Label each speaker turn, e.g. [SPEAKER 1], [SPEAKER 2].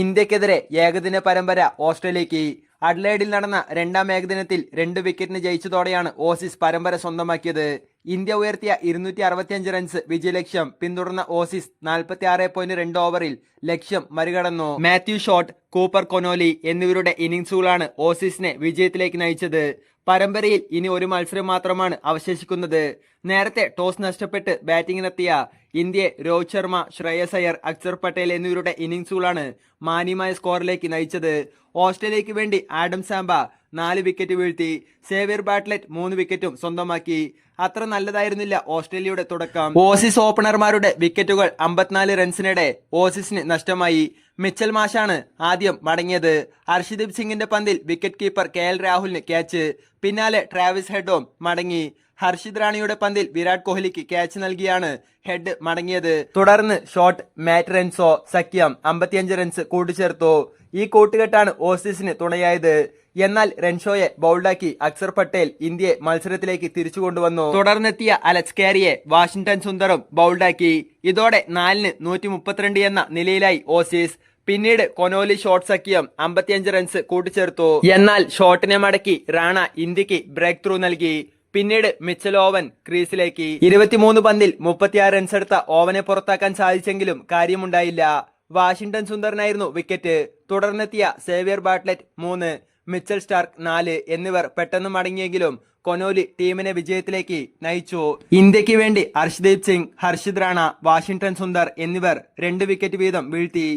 [SPEAKER 1] ഇന്ത്യക്കെതിരെ ഏകദിന പരമ്പര ഓസ്ട്രേലിയയ്ക്ക് അഡ്ലേഡിൽ നടന്ന രണ്ടാം ഏകദിനത്തിൽ രണ്ട് വിക്കറ്റിന് ജയിച്ചതോടെയാണ് ഓസീസ് പരമ്പര സ്വന്തമാക്കിയത്. ഇന്ത്യ ഉയർത്തിയ ഇരുന്നൂറ്റി അറുപത്തിയഞ്ച് റൺസ് വിജയലക്ഷ്യം പിന്തുടർന്ന ഓസീസ് നാൽപ്പത്തി ആറ് പോയിന്റ് രണ്ട് ഓവറിൽ ലക്ഷ്യം മറികടന്നു. മാത്യു ഷോട്ട് കൂപ്പർ കൊനോലി എന്നിവരുടെ ഇന്നിംഗ്സുകളാണ് ഓസീസിനെ വിജയത്തിലേക്ക് നയിച്ചത്. പരമ്പരയിൽ ഇനി ഒരു മത്സരം മാത്രമാണ് അവശേഷിക്കുന്നത്. നേരത്തെ ടോസ് നഷ്ടപ്പെട്ട് ബാറ്റിംഗിനെത്തിയ ഇന്ത്യയെ രോഹിത് ശർമ്മ ശ്രേയസ് അയ്യർ അക്സർ പട്ടേൽ എന്നിവരുടെ ഇന്നിംഗ്സുകളാണ് മാന്യമായ സ്കോറിലേക്ക് നയിച്ചത്. ഓസ്ട്രേലിയയ്ക്ക് വേണ്ടി ആഡം സാംബ നാല് വിക്കറ്റ് വീഴ്ത്തി സേവിയർ ബാട്ട്ലെറ്റ് മൂന്ന് വിക്കറ്റും സ്വന്തമാക്കി. അത്ര നല്ലതായിരുന്നില്ല ഓസ്ട്രേലിയയുടെ തുടക്കം. ഓസീസ് ഓപ്പണർമാരുടെ വിക്കറ്റുകൾ അമ്പത്തിനാല് റൺസിനിടെ ഓസീസിന് നഷ്ടമായി. മിച്ചൽ മാഷാണ് ആദ്യം മടങ്ങിയത്. ഹർഷദീപ് സിംഗിന്റെ പന്തിൽ വിക്കറ്റ് കീപ്പർ കെ എൽ രാഹുലിന് ക്യാച്ച്. പിന്നാലെ ട്രാവിസ് ഹെഡോം മടങ്ങി. ഹർഷിദ് റാണിയുടെ പന്തിൽ വിരാട് കോഹ്ലിക്ക് ക്യാച്ച് നൽകിയാണ് ഹെഡ് മടങ്ങിയത്. തുടർന്ന് ഷോട്ട് മാറ്റ് റൺസോ സഖ്യം അമ്പത്തിയഞ്ച് റൺസ് കൂട്ടിച്ചേർത്തു. ഈ കൂട്ടുകെട്ടാണ് ഓസീസിന് തുണയായത്. എന്നാൽ റെൻഷോയെ ബൗൾഡാക്കി അക്സർ പട്ടേൽ ഇന്ത്യയെ മത്സരത്തിലേക്ക് തിരിച്ചു കൊണ്ടുവന്നു. തുടർന്നെത്തിയ അലക്സ് കാരിയെ വാഷിംഗ്ടൺ സുന്ദറും ബൗൾഡാക്കി. ഇതോടെ നാലിന് നൂറ്റി എന്ന നിലയിലായി ഓസീസ്. പിന്നീട് കൊനോലി ഷോട്ട് സഖ്യം അമ്പത്തിയഞ്ച് റൺസ് കൂട്ടിച്ചേർത്തു. എന്നാൽ ഷോട്ടിനെ മടക്കി റാണ ഇന്ത്യയ്ക്ക് ബ്രേക്ക് ത്രൂ നൽകി. പിന്നീട് മിച്ചൽ ഓവൻ ക്രീസിലേക്ക്. ഇരുപത്തിമൂന്ന് പന്തിൽ മുപ്പത്തിയാറ് റൺസ് എടുത്ത ഓവനെ പുറത്താക്കാൻ സാധിച്ചെങ്കിലും കാര്യമുണ്ടായില്ല. വാഷിംഗ്ടൺ സുന്ദറിനായിരുന്നു വിക്കറ്റ് തുടർന്നെത്തിയ സേവിയർ ബാട്ട്ലെറ്റ് മൂന്ന് മിച്ചൽ സ്റ്റാർക്ക് നാല് എന്നിവർ പെട്ടെന്ന് മടങ്ങിയെങ്കിലും കൊനോലി ടീമിനെ വിജയത്തിലേക്ക് നയിച്ചു. ഇന്ത്യയ്ക്ക് വേണ്ടി ഹർഷ്ദീപ് സിംഗ് ഹർഷിദ് റാണ വാഷിംഗ്ടൺ സുന്ദർ എന്നിവർ രണ്ട് വിക്കറ്റ് വീതം വീഴ്ത്തി.